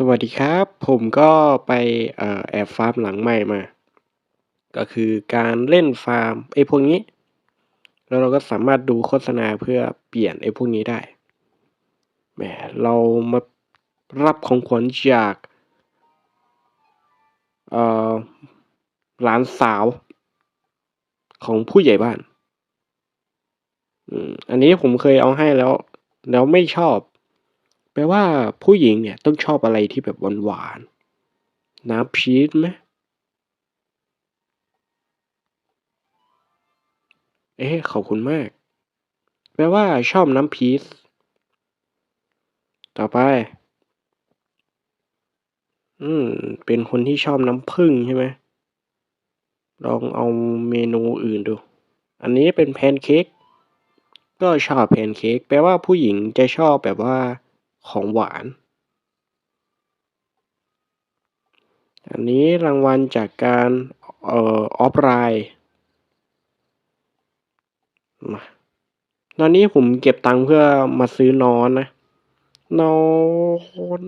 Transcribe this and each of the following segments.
สวัสดีครับ ผมก็ไปอแอบฟาร์มหลังใหม่มา ก็คือการเล่นฟาร์มไอ้พวกนี้ แล้วเราก็สามารถดูโฆษณาเพื่อเปลี่ยนไอ้พวกนี้ได้แหมเรามารับของขวัญจากเอ่อหลานสาว ของผู้ใหญ่บ้านอืมอันนี้ผมเคยเอาให้แล้ว แล้วไม่ชอบ ลว่าผู้หญิงเนี่ยต้องชอบอะไรที่แบบหวานๆน้ำพีชไหมเอ๊ะขอบคุณมาก แปลว่าชอบน้ำพีชต่อไป อืม เป็นคนที่ชอบน้ำผึ้งใช่ไหมลองเอาเมนูอื่นดู อันนี้เป็นแพนเค้ก ก็ชอบแพนเค้ก แปลว่าผู้หญิงจะชอบแบบว่า ของหวาน อันนี้รางวัลจากการออออฟไลน์มาตอนนี้ผมเก็บตังค์เพื่อมาซื้อนอนนะ นอน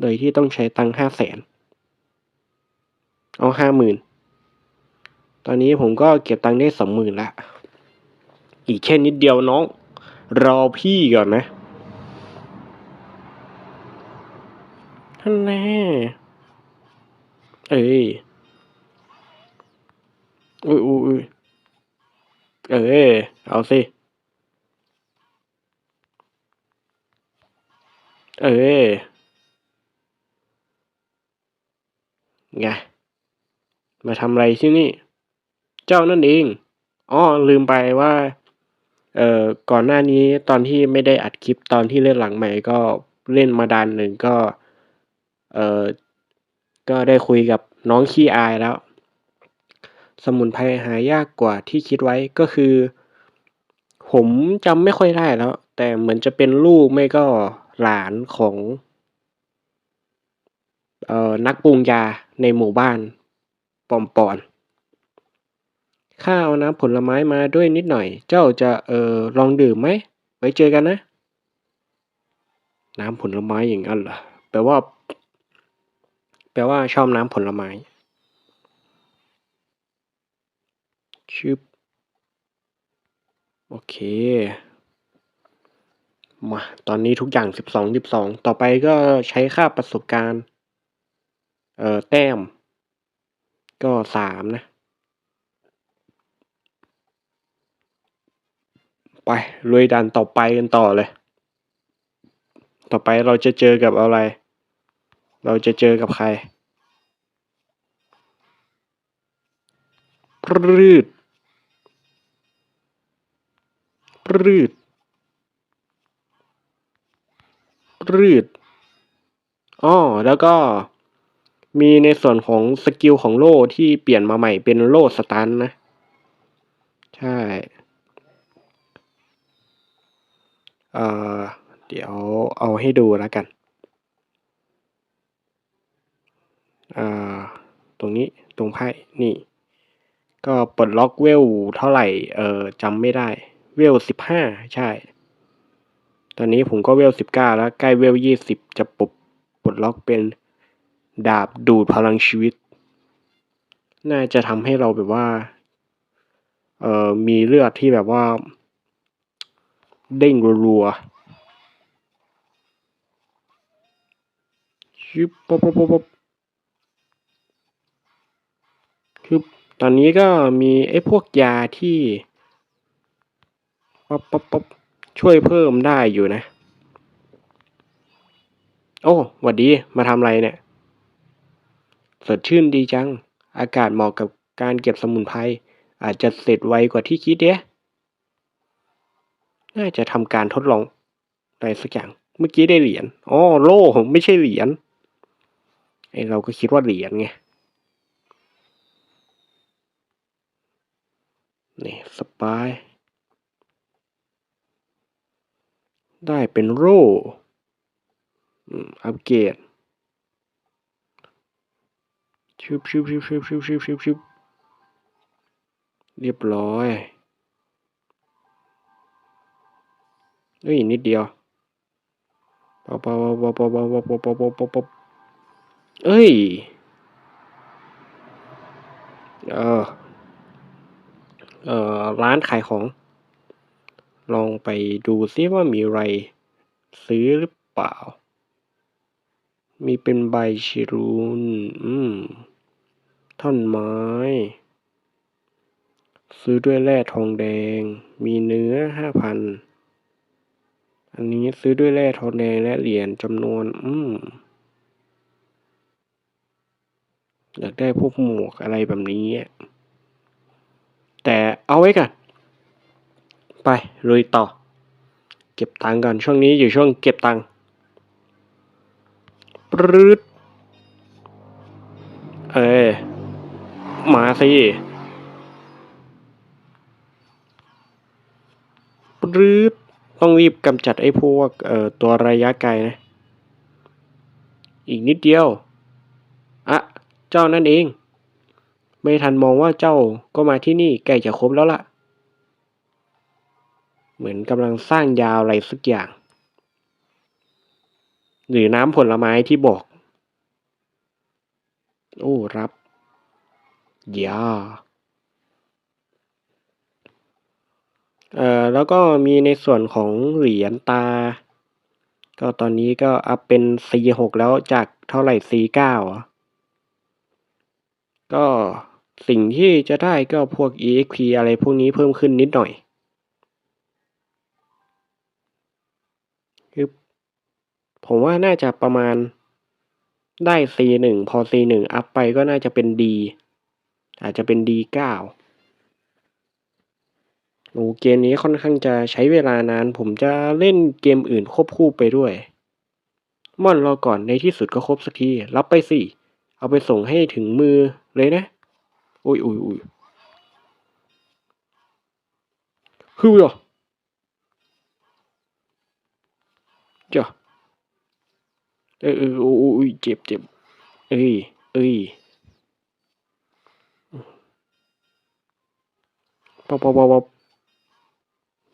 โดยที่ต้องใช้ตังค์ห้าแสน เอาห้าหมื่น ตอนนี้ผมก็เก็บตังค์ได้สองหมื่นละ อีกแค่นิดเดียวน้อง รอพี่ก่อนนะ ท่านแน่เอ้ยอุ้ยอุ้ยเอ้ยเอาสิ เอ้ยไง มาทำอะไรที่นี่ เจ้านั่นเองอ๋อลืมไปว่า เอ่อ ก่อนหน้านี้ตอนที่ไม่ได้อัดคลิปตอนที่เล่นหลังใหม่ก็เล่นมาดานหนึ่งก็ เออก็ได้คุยกับน้องขี้อายแล้ว สมุนไพรหายากกว่าที่คิดไว้ก็คือ ผมจำไม่ค่อยได้แล้ว แต่เหมือนจะเป็นลูกไม่ก็หลานของเอ่อนักปรุงยาในหมู่บ้าน ปอมปอนข้าเอาน้ำผลไม้มาด้วยนิดหน่อย เจ้าจะเอ่อลองดื่มไหม ไว้เจอกันนะ น้ำผลไม้อย่างนั้นเหรอแปลว่า ปลว่าชอบน้ำผลไม้ชึบโอเค มา ตอนนี้ทุกอย่างสิบสองสิบสองต่อไปก็ใช้ค่าประสบการณ์ เอ่อ แต้ม ก็สามนะ ไปลุยด่านต่อไปกันต่อเลย ต่อไปเราจะเจอกับอะไร เราจะเจอกับใครรืดรืดรืดอ้อแล้วก็มีในส่วนของสกิลของโล่ที่เปลี่ยนมาใหม่เป็นโล่สตันนะ ใช่เอ่อเดี๋ยวเอาให้ดูแล้วกัน อ่า ตรงนี้ตรงไพ่นี่ ก็ปลดล็อกเวลเท่าไหร่ เอ่อจำไม่ได้ เวลสิบห้าใช่ ตอนนี้ผมก็เวลสิบเก้าแล้วใกล้เวลยี่สิบจะปลดปลดล็อกเป็นดาบดูดพลังชีวิต น่าจะทำให้เราแบบว่า เอ่อมีเลือดที่แบบว่า เด้งรัวๆชึบป๊บป๊บป๊บป๊บ คือตอนนี้ก็มีไอ้พวกยาที่ป๊บป๊บป๊อบช่วยเพิ่มได้อยู่นะ โอ้หวัดดีมาทำอะไรเนี่ย สดชื่นดีจัง อากาศเหมาะกับการเก็บสมุนไพรอาจจะเสร็จไวกว่าที่คิดเดะน่าจะทำการทดลองอะไรสักอย่าง เมื่อกี้ได้เหรียญอ๋อโล่ไม่ใช่เหรียญไอเราก็คิดว่าเหรียญไง นี่ สปาย ได้เป็นโล่อืมอัปเกรดชิบชิบชิบชิบชิบชิบชิบชิบเรียบร้อยเอ้ยนิดเดียวไปป๊อปป๊อปป๊อปป๊อปป๊อปป๊อปป๊อปป๊อปป๊อปป๊อปเอ้ย เออ เอ่อร้านขายของ ลองไปดูซิว่ามีอะไรซื้อหรือเปล่า มีเป็นใบชิรูนอืมท่อนไม้ ซื้อด้วยแร่ทองแดง มีเนื้อห้าพันอันนี้ซื้อด้วยแร่ทองแดงและเหรียญจำนวน อืมอยากได้พวกหมวกอะไรแบบนี้อะ แต่เอาไว้ก่อนไปลุยต่อ เก็บตังค์ก่อนช่วงนี้อยู่ช่วงเก็บตังค์ปรืดเอ้มาสิปรืดต้องรีบกำจัดไอ้พวกเอ่อตัวระยะไกลนะ อีกนิดเดียวอะเจ้านั่นเอง ไม่ทันมองว่าเจ้าก็มาที่นี่ใกล้จะครบแล้วล่ะ เหมือนกำลังสร้างยาวอะไรสักอย่าง หรือน้ำผลไม้ที่บอก โอ้รับยาเอ่อแล้วก็มีในส่วนของเหรียญตา ก็ตอนนี้ก็อัพเป็น C6 แล้วจากเท่าไหร่ C9 อะก็ สิ่งที่จะได้ก็พวก EXP อะไรพวกนี้เพิ่มขึ้นนิดหน่อยคือผมว่าน่าจะประมาณได้ C1 พอ C1 อัพไปก็น่าจะเป็น D อาจจะเป็น D9 โอ้เกมนี้ค่อนข้างจะใช้เวลานาน ผมจะเล่นเกมอื่นควบคู่ไปด้วย ม่อนรอก่อนในที่สุดก็ครบสักที รับไปสิ เอาไปส่งให้ถึงมือเลยนะ โอ้ยโอ้ย우야 자 오이 잽잽 에이 에이 빠빠빠เออโอ้ยเจ็บเจ็บเอ้ยเอ้ยปะปะปะ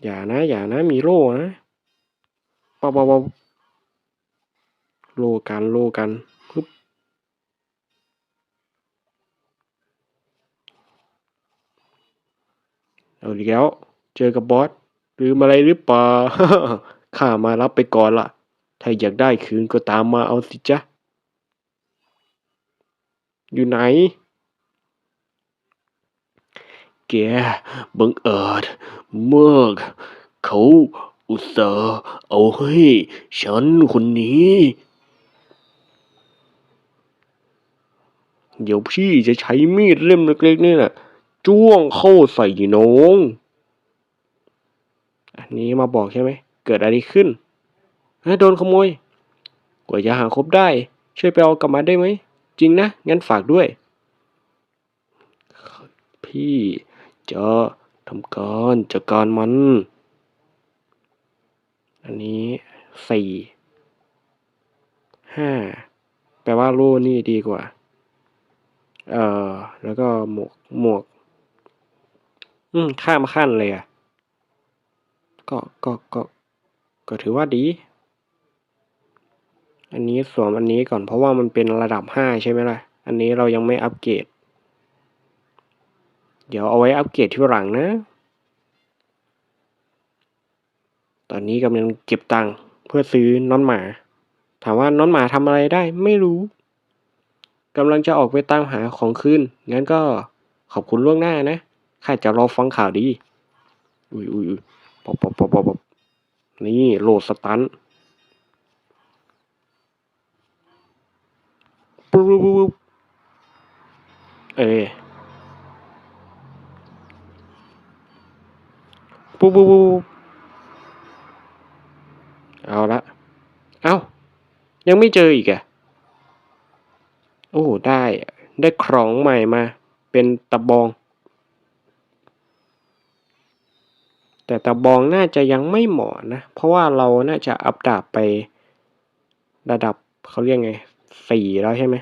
อย่านะ อย่านะ มีโล่นะปับปับปับโลกัน โลกัน เอาอีกแล้ว เจอกับบอสลืมอะไรหรือเปล่าข้ามารับไปก่อนละถ้าอยากได้คืนก็ตามมาเอาสิจ๊ะ อยู่ไหน แกบังเอิญเมื่อเขาอุตส่าห์เอาให้ฉันคนนี้ เดี๋ยวพี่จะใช้มีดเล่มเล็กๆนี่แหละ จ้วงเข้าใส่น้อง อันนี้มาบอกใช่ไหม เกิดอะไรขึ้นฮ้ยโดนขโมย กว่าจะหาครบได้ ช่วยไปเอากลับมาได้ไหม จริงนะ งั้นฝากด้วย พี่จะทำการจัดการมัน อันนี้สี่ห้าแปลว่าโล่นี่ดีกว่า เอ่อ แล้วก็หมวกหมวก อืม ข้ามขั้นเลยอะก็ก็ก็ก็ถือว่าดี อันนี้สวมอันนี้ก่อนเพราะว่ามันเป็นระดับห้าใช่ไหมล่ะ อันนี้เรายังไม่อัปเกรด เดี๋ยวเอาไว้อัปเกรดที่หลังนะ ตอนนี้กำลังเก็บตังค์เพื่อซื้อน้องหมา ถามว่าน้องหมาทำอะไรได้ไม่รู้กำลังจะออกไปตามหาของคืนงั้นก็ขอบคุณล่วงหน้านะ ข้าจะรอฟังข่าวดีอุ้ยอุ้ยอุ้ยปอบปอบปอบปอบนี่โหลดสตันปุ๊บปุ๊บปุ๊บปุ๊บเอ้ยปุ๊บปุ๊บปุ๊บปุ๊บเอาละ เอ้ายังไม่เจออีกอะโอ้ ได้ ได้ของใหม่มา เป็นตะบอง แต่ตะบองน่าจะยังไม่เหมาะนะ เพราะว่าเราน่าจะอัปดาบไประดับเขาเรียกไงสี่แล้วใช่ไหม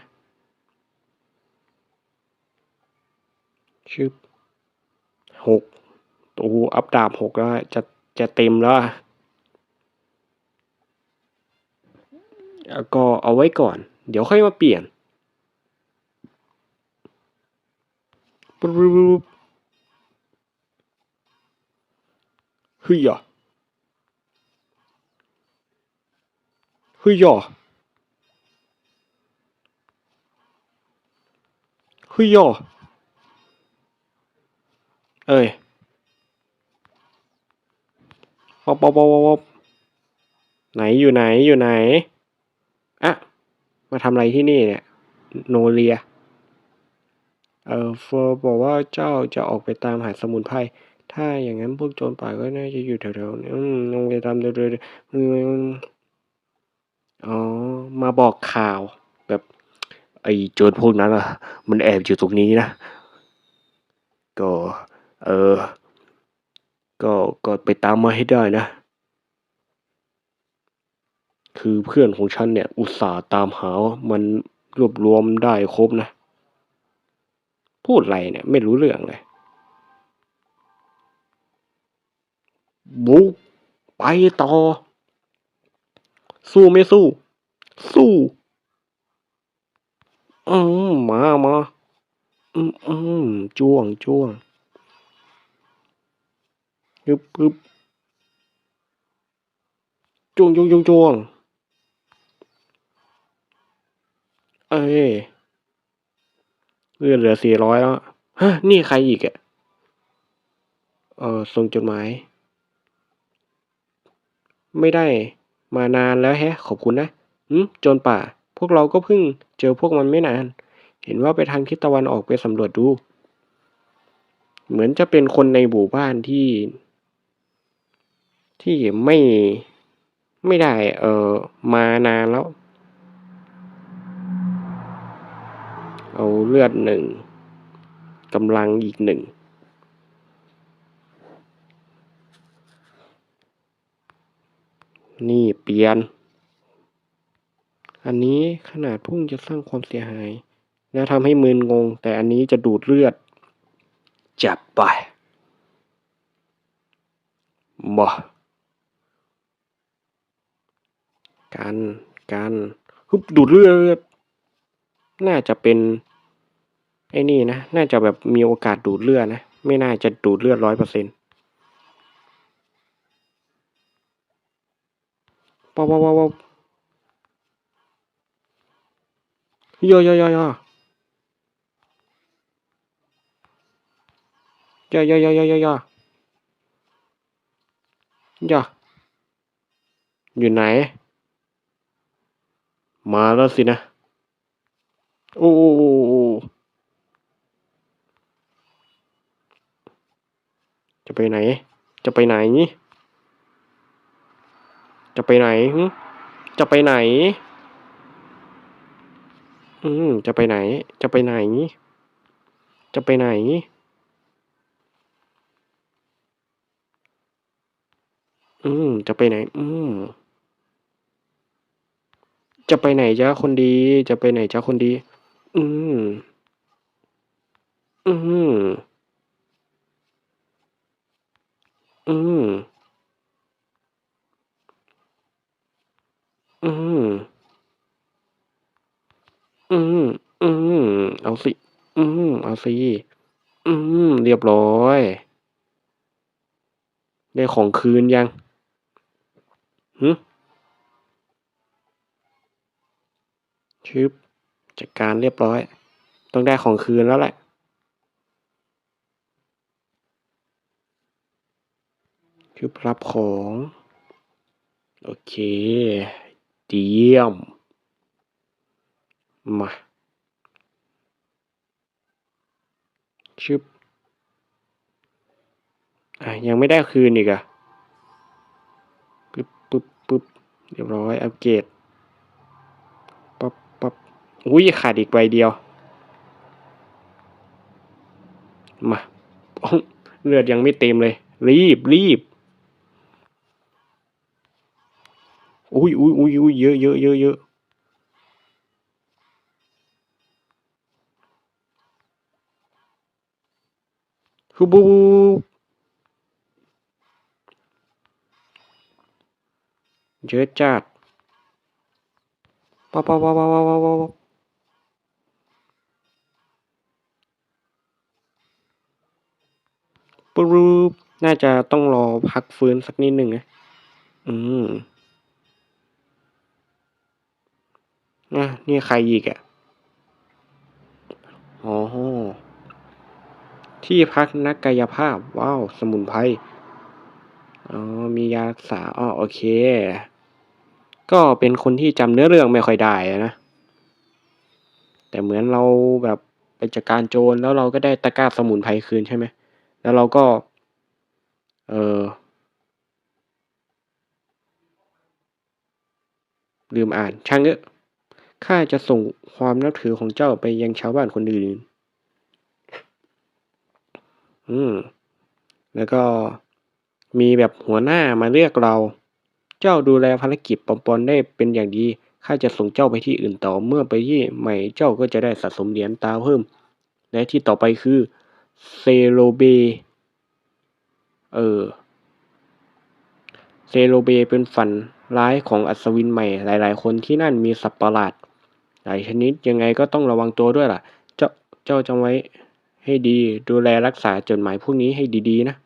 ชื่อหกโอ้อัปดาบหกแล้วจะจะเต็มแล้วอะแล้วก็เอาไว้ก่อน เดี๋ยวค่อยมาเปลี่ยนปุ๊บ เฮ้ยอะเฮ้ยอะเฮ้ยอะเอ้ยป๊อปป๊อปป๊อปป๊อปไหนอยู่ไหนอยู่ไหนอะมาทำอะไรที่นี่เนี่ยโนเลีย เออเฟอร์บอกว่าเจ้าจะออกไปตามหาสมุนไพร ถ้าอย่างนั้นพวกโจรป่าก็น่าจะอยู่แถวๆนี้อืมลงไปตามเรื่อยๆอ๋อ มาบอกข่าว แบบ ไอ้โจรพวกนั้นอะ มันแอบอยู่ตรงนี้นะ ก็ เออ ก็ก็ไปตามมาให้ได้นะ คือเพื่อนของฉันเนี่ย อุตส่าห์ตามหา มันรวบรวมได้ครบนะ พูดอะไรเนี่ย ไม่รู้เรื่องเลย บุกไปต่อ สู้ไม่สู้ สู้อืมมามาอืมอืมจ้วงจ้วงปึ๊บปึ๊บจ้วงจ้วงจ้วงจ้วงเอ้ยเลือดเหลือสี่ร้อยแล้วฮะนี่ใครอีกอะเออส่งจดหมาย ไม่ได้มานานแล้วแฮะ ขอบคุณนะหืมโจรป่า พวกเราก็เพิ่งเจอพวกมันไม่นาน เห็นว่าไปทางทิศตะวันออกไปสำรวจดู เหมือนจะเป็นคนในหมู่บ้านที่ ที่ไม่ไม่ได้ เออมานานแล้ว เอาเลือดหนึ่งกำลังอีกหนึ่ง นี่เปลี่ยน อันนี้ขนาดพุ่งจะสร้างความเสียหาย แล้วทำให้มึนงง แต่อันนี้จะดูดเลือด จับไปมากันกันฮึบดูดเลือด น่าจะเป็นไอ้นี่นะ น่าจะแบบมีโอกาสดูดเลือดนะ ไม่น่าจะดูดเลือดร้อยเปอร์เซ็นต์ ป๊อปป๊อปป๊อปป๊อปย่อย่อย่อย่อย่อย่อย่อย่อย่อย่อย่ออยู่ไหน มาแล้วสินะ โอ้โอ้จะไปไหน จะไปไหน จะไปไหนจะไปไหน อืม จะไปไหน จะไปไหน จะไปไหน อืม จะไปไหน อืม จะไปไหนจ้าคนดี จะไปไหนจ้าคนดี อืม อืม อืม อืม อืม อืม เอาสิ อืมเอาสิ อืมเรียบร้อย ได้ของคืนยังหึชึบจัดการเรียบร้อย ต้องได้ของคืนแล้วแหละชึบรับของ โอเคเยี่ยม มา ชึบอะยังไม่ได้คืนอีกอะปึ๊บปึ๊บปึ๊บเรียบร้อย อัปเกรดปั๊บปั๊บอุ้ยขาดอีกใบเดียว มาเลือดยังไม่เต็มเลย รีบรีบอุ้ยอุ้ยอุ้ยอุ้ยเยอะเยอะเยอะเยอะ ฮูบูเยอะจัดป๊อปป๊อปป๊อปป๊อปป๊อปป๊อปปุ๊บน่าจะต้องรอพักฟื้นสักนิดหนึ่งนะอืมอะนี่ใครอีกอะ่ะอ ที่พักนักกายภาพ ว้าว สมุนไพรอ๋อมียารักษาอ๋อโอเค ก็เป็นคนที่จำเนื้อเรื่องไม่ค่อยได้นะ แต่เหมือนเราแบบไปจัดการโจรแล้วเราก็ได้ตะกร้าสมุนไพรคืนใช่ไหม แล้วเราก็ เออลืมอ่านช่างเถอะข้าจะส่งความนับถือของเจ้าไปยังชาวบ้านคนอื่น อืม แล้วก็มีแบบหัวหน้ามาเรียกเรา เจ้าดูแลภารกิจปอมปอนได้เป็นอย่างดี ข้าจะส่งเจ้าไปที่อื่นต่อ เมื่อไปที่ใหม่เจ้าก็จะได้สะสมเหรียญตาเพิ่ม และที่ต่อไปคือเซโลเบ เออ เซโลเบเป็นฝันร้ายของอัศวินใหม่ หลาย ๆ คนที่นั่นมีสัตว์ประหลาด หลายชนิดยังไงก็ต้องระวังตัวด้วยล่ะ เจ้าเจ้าจำไว้ ให้ดี ดูแลรักษาจดหมายพวกนี้ให้ดีๆนะ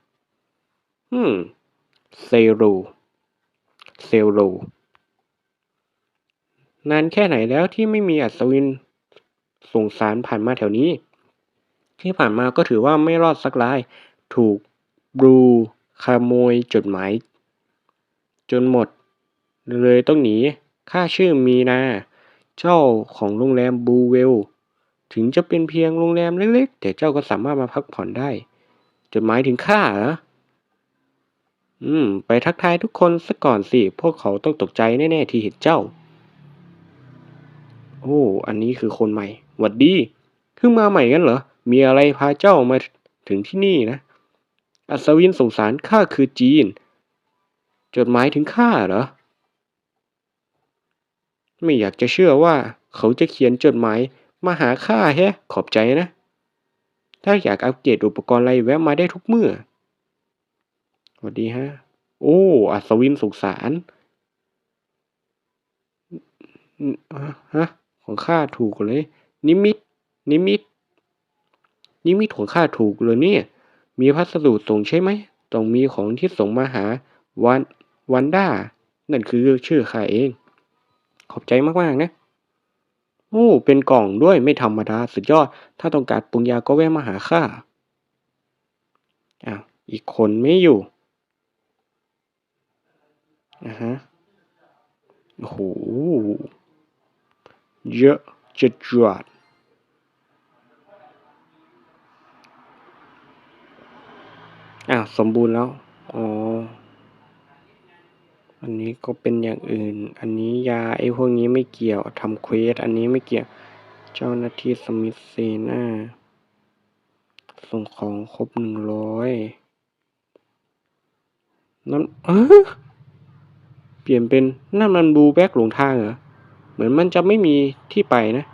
อืม เซโลเซโลนานแค่ไหนแล้วที่ไม่มีอัศวินส่งสารผ่านมาแถวนี้ ที่ผ่านมาก็ถือว่าไม่รอดสักราย ถูกบลูขโมยจดหมาย จนหมด เลยต้องหนีข้าชื่อมีนา เจ้าของโรงแรมบูเวล ถึงจะเป็นเพียงโรงแรมเล็ก ๆ แต่เจ้าก็สามารถมาพักผ่อนได้ จดหมายถึงข้าเหรอ อืม ไปทักทายทุกคนซะก่อนสิ พวกเขาต้องตกใจแน่ ๆ ที่เห็นเจ้า โอ้ อันนี้คือคนใหม่ หวัดดีเพิ่งมาใหม่กันเหรอ มีอะไรพาเจ้ามาถึงที่นี่นะ อัศวินสงสารข้าคือจีน จดหมายถึงข้าเหรอ ไม่อยากจะเชื่อว่า เขาจะเขียนจดหมาย มาหาข้าแฮะ ขอบใจนะ ถ้าอยากอัปเกรดอุปกรณ์อะไรแวะมาได้ทุกเมื่อสวัสดีฮะ โอ้ อัศวินสุขสารฮะ ของข้าถูกเลย นิมิต นิมิต นิมิตของข้าถูกเลยเนี่ย มีพัสดุส่งใช่ไหม ต้องมีของที่ส่งมาหาวันวันด้า นั่นคือชื่อข้าเอง ขอบใจมาก ๆ นะ โอ้ เป็นกล่องด้วยไม่ธรรมดาสุดยอด ถ้าต้องการปรุงยาก็แวะมาหาข้าอ้าวอีกคนไม่อยู่อะฮะโอ้โหเยอะจะจวดอ้าวสมบูรณ์แล้ว อ๋อ อันนี้ก็เป็นอย่างอื่น อันนี้ยาไอ้พวกนี้ไม่เกี่ยวทำเควส อันนี้ไม่เกี่ยว เจ้าหน้าที่สมิธเซนาส่งของครบหนึ่งร้อยนั่นเออเปลี่ยนเป็นนั่นมันบูแบ็กหลงทางเหรอ เหมือนมันจะไม่มีที่ไปนะ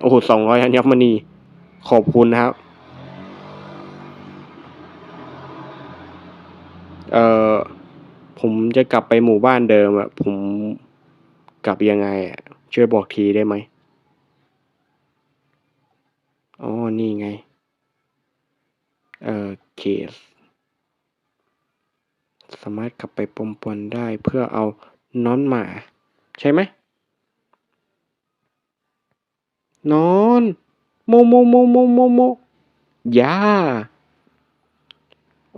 โอ้โหสองร้อยอัญมณี ขอบคุณนะครับ เอ่อ ผมจะกลับไปหมู่บ้านเดิมอะผมกลับยังไงอะช่วยบอกทีได้ไหมอ๋อ นี่ไง เอ่อเคส สามารถกลับไปปมปนได้เพื่อเอาน้อนหมา ใช่ไหมนอน โมโมโมโมโมโมยา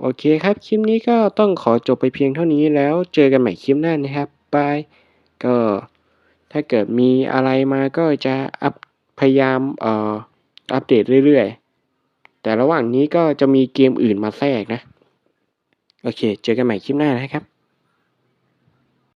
โอเคครับ คลิปนี้ก็ต้องขอจบไปเพียงเท่านี้แล้วเจอกันใหม่คลิปหน้านะครับบายก็ถ้าเกิดมีอะไรมาก็จะอัพพยายามเอ่ออัปเดตเรื่อยๆ แต่ระหว่างนี้ก็จะมีเกมอื่นมาแทรกนะ โอเค เจอกันใหม่คลิปหน้านะครับ